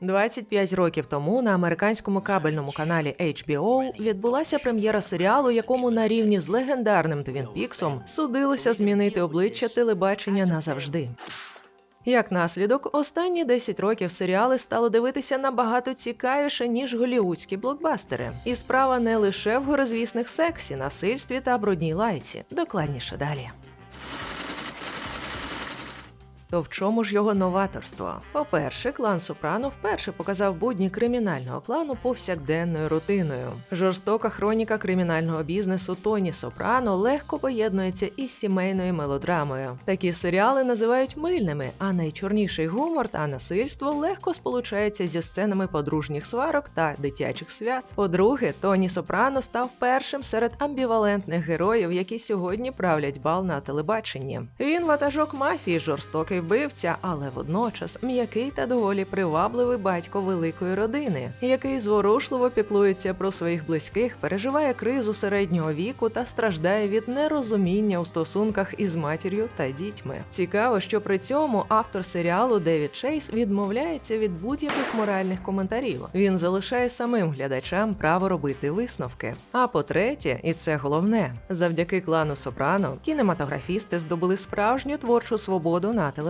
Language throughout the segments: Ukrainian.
25 років тому на американському кабельному каналі HBO відбулася прем'єра серіалу, якому на рівні з легендарним Твін Піксом судилося змінити обличчя телебачення назавжди. Як наслідок, останні 10 років серіали стало дивитися набагато цікавіше, ніж голівудські блокбастери. І справа не лише в горизвісних сексі, насильстві та брудній лайці. Докладніше далі. То в чому ж його новаторство? По-перше, клан Сопрано вперше показав будні кримінального клану повсякденною рутиною. Жорстока хроніка кримінального бізнесу Тоні Сопрано легко поєднується із сімейною мелодрамою. Такі серіали називають мильними, а найчорніший гумор та насильство легко сполучаються зі сценами подружніх сварок та дитячих свят. По-друге, Тоні Сопрано став першим серед амбівалентних героїв, які сьогодні правлять бал на телебаченні. Він ватажок мафії, жорстокий вбивця, але водночас м'який та доволі привабливий батько великої родини, який зворушливо піклується про своїх близьких, переживає кризу середнього віку та страждає від нерозуміння у стосунках із матір'ю та дітьми. Цікаво, що при цьому автор серіалу Девід Чейз відмовляється від будь-яких моральних коментарів. Він залишає самим глядачам право робити висновки. А по-третє, і це головне, завдяки клану Сопрано кінематографісти здобули справжню творчу свободу на телебаченні.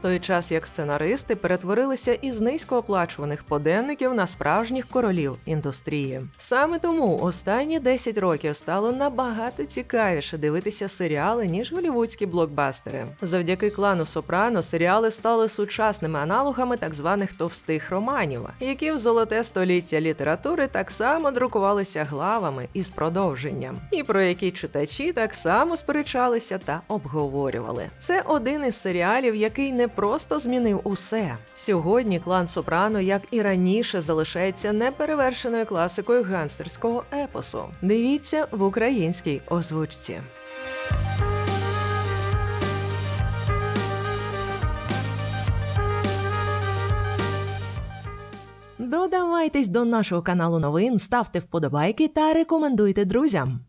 В той час як сценаристи перетворилися із низькооплачуваних поденників на справжніх королів індустрії. Саме тому останні 10 років стало набагато цікавіше дивитися серіали ніж голівудські блокбастери. Завдяки клану Сопрано серіали стали сучасними аналогами так званих товстих романів, які в золоте століття літератури так само друкувалися главами із продовженням, і про які читачі так само сперечалися та обговорювали. Це один із серіалів, який не просто змінив усе. Сьогодні клан Сопрано, як і раніше, залишається неперевершеною класикою гангстерського епосу. Дивіться в українській озвучці. Додавайтесь до нашого каналу новин, ставте вподобайки та рекомендуйте друзям.